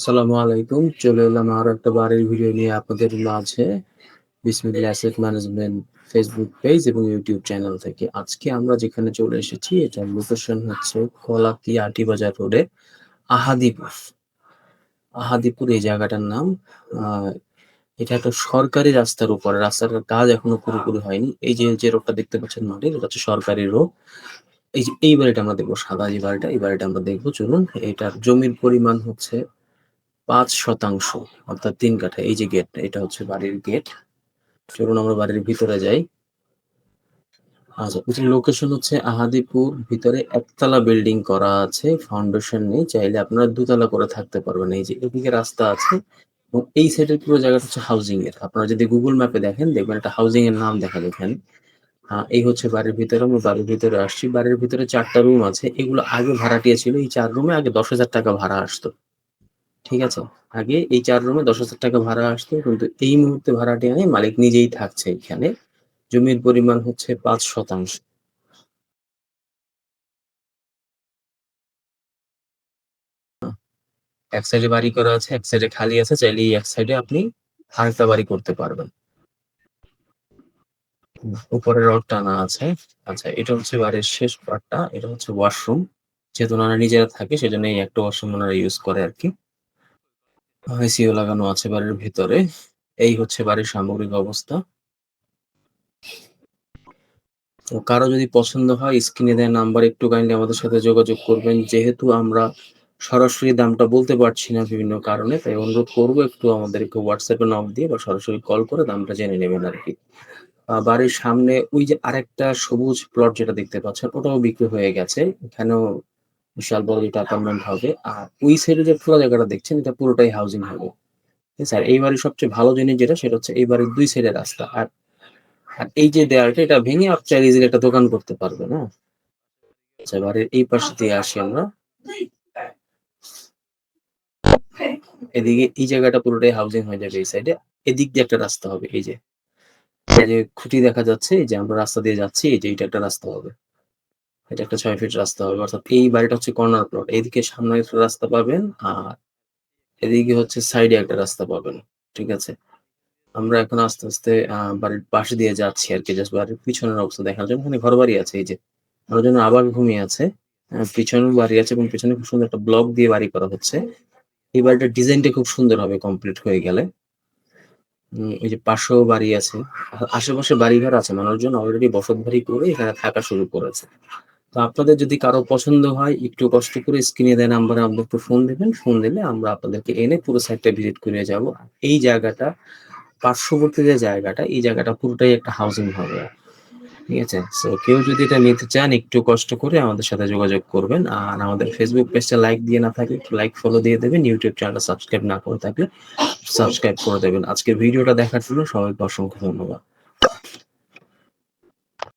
আসসালামু আলাইকুম। চলে এলাম আরও একটা বাড়ির ভিডিও নিয়ে আপনাদের মাঝে। Bismillah asset management Facebook page এবং ইউটিউব চ্যানেল থেকে। আজকে আমরা যেখানে চলে এসেছি এটার লোকেশন হচ্ছে খোলাকি আটিবাজার রোডে আহাদিপুর। আহাদিপুর এই জায়গাটার নাম। এটা একটা সরকারি রাস্তার উপরে। রাস্তাটার কাজ এখনও পুরোপুরি হয়নি। এই যে, যে রোডটা দেখতে পাচ্ছেন মাটির এটা হচ্ছে সরকারি রোড। এই যে এই বাড়িটা আমরা দেখব সাদা যে বাড়িটা, এই বাড়িটা আমরা দেখব চলুন। এটার জমির পরিমাণ হচ্ছে ৫% অর্থাৎ ৩ কাঠা। এই যে গেট এটা হচ্ছে বাড়ির গেট। চলুন আমরা বাড়ির ভিতরে যাই। আচ্ছা, এটার লোকেশন হচ্ছে আহাদিপুর ভিতরে একতলা বিল্ডিং করা আছে, ফাউন্ডেশন নেই। চাইলে আপনারা দোতলা করে থাকতে পারবেন। এই যে এদিকে রাস্তা আছে এবং এই সাইডের পুরো জায়গাটা হচ্ছে হাউজিং এর। আপনারা যদি গুগল ম্যাপে দেখেন দেখবেন একটা হাউজিং এর নাম দেখাবে এখানে। আ এই হচ্ছে বাড়ির ভিতরে আমরা বাড়ির ভিতরে আসছি। বাড়ির ভিতরে ৪ টা রুম আছে। এগুলো আগে ভাড়াটিয়া ছিল। এই ৪ রুমে আগে ৳১০,০০০ ভাড়া আসতো। ঠিক আছে? আগে এই ৪ রুমে ৳১০,০০০ ভাড়া আসতো। কিন্তু এই মুহূর্তে ভাড়াটি নেই। মালিক নিজেই থাকছে এখানে। জমির পরিমাণ হচ্ছে পাঁচ শতাংশ এক সাইডে বাড়ি করা আছে, এক সাইডে খালি আছে। চাইলে এক সাইডে আপনি আরেকটা বাড়ি করতে পারবেন। উপরে রড টানা আছে। আচ্ছা, এটা হচ্ছে বাড়ির শেষ পার্টটা। এটা হচ্ছে ওয়াশরুম। যেহেতু ওনারা নিজেরা থাকে সেজন্য এই একটা ওয়াশরুম ওনারা ইউজ করে আরকি। এসিও লাগানো আছে বাড়ির ভিতরে। এই হচ্ছে বাড়ির সামগ্রিক অবস্থা। তো কারও যদি পছন্দ হয় স্ক্রিনে দেওয়া নাম্বার একটু কাইন্ডলি আমাদের সাথে যোগাযোগ করবেন। যেহেতু আমরা সরাসরি দামটা বলতে পারছি না বিভিন্ন কারণে, তাই অনুরোধ করব একটু আমাদেরকে এ নক দিয়ে বা সরাসরি কল করে দামটা জেনে নেবেন আরকি। আ বাড়ির সামনে ওই যে আরেকটা সবুজ প্লট যেটা দেখতে পাচ্ছেন ওটাও বিক্রি হয়ে গেছে। এখানেও বিশাল বড় ২ টা অ্যাপার্টমেন্ট হবে। আর ওই সাইডে যে পুরো জায়গাটা দেখছেন এটা পুরোটাই হাউজিং হবে। ঠিক? আর এই বাড়ির সবচেয়ে ভালো জিনিস যেটা সেটা হচ্ছে এই বাড়ির ২ সাইডে রাস্তা। আর আর এই যে দেয়ালটা এটা ভেঙে আপনি চাইলে ইজিলি একটা দোকান করতে পারবেন, হ্যাঁ? আচ্ছা বাড়ির এই পাশ দিয়ে আসি আমরা। এদিকে এই জায়গাটা পুরোটাই হাউজিং হয়ে যাবে এই সাইডে। এদিক দিয়ে একটা রাস্তা হবে এই যে। যে খুঁটি দেখা যাচ্ছে এই যে আমরা রাস্তা দিয়ে যাচ্ছি এই যে এইটা একটা রাস্তা হবে। এটা একটা ছয় ফিট রাস্তা হবে। অর্থাৎ এই বাড়িটা হচ্ছে কর্নার প্লট। এইদিকে সামনে একটা রাস্তা পাবেন আর এদিকে হচ্ছে সাইডে একটা রাস্তা পাবেন। ঠিক আছে? আমরা এখন আস্তে, আস্তে বাড়ির পাশে দিয়ে যাচ্ছি আর কি জাস্ট বাড়ির পিছনের অবস্থা দেখার জন্য। এখানে ঘরবাড়ি আছে এই যে। আমার জন্য আবার ভূমি আছে। আ পিছনেও বাড়ি আছে এবং পিছনে খুব সুন্দর একটা ব্লক দিয়ে বাড়ি করা হচ্ছে। এই বাড়িটার ডিজাইনটা খুব সুন্দর হবে কমপ্লিট হয়ে গেলে। এই যে পাশেও বাড়ি আছে। আশেপাশে বাড়িঘর আছে। মানুষজন অলরেডি বসত বাড়ি করে এখানে থাকা শুরু করেছে। তো আপনাদের যদি কারও পছন্দ হয়, একটু কষ্ট করে স্ক্রিনে দেওয়া নাম্বারে আমাদের একটু ফোন দিবেন। ফোন দিলে আমরা আপনাদেরকে এনে পুরো সাইটটা ভিজিট করে যাব। এই জায়গাটা, পার্শ্ববর্তী যে জায়গাটা, এই জায়গাটা পুরোটাই একটা হাউজিং হবে। ঠিক আছে? সো কেউ যদি এটা নিতে চান, একটু কষ্ট করে আমাদের সাথে যোগাযোগ করবেন। আর আমাদের ফেসবুক পেজটা লাইক দিয়ে না থাকলে একটু লাইক ফলো দিয়ে দেবেন। ইউটিউব চ্যানেলটা সাবস্ক্রাইব না করে থাকলে সাবস্ক্রাইব করে দেবেন। আজকের ভিডিওটা দেখার জন্য সবাইকে অসংখ্য ধন্যবাদ।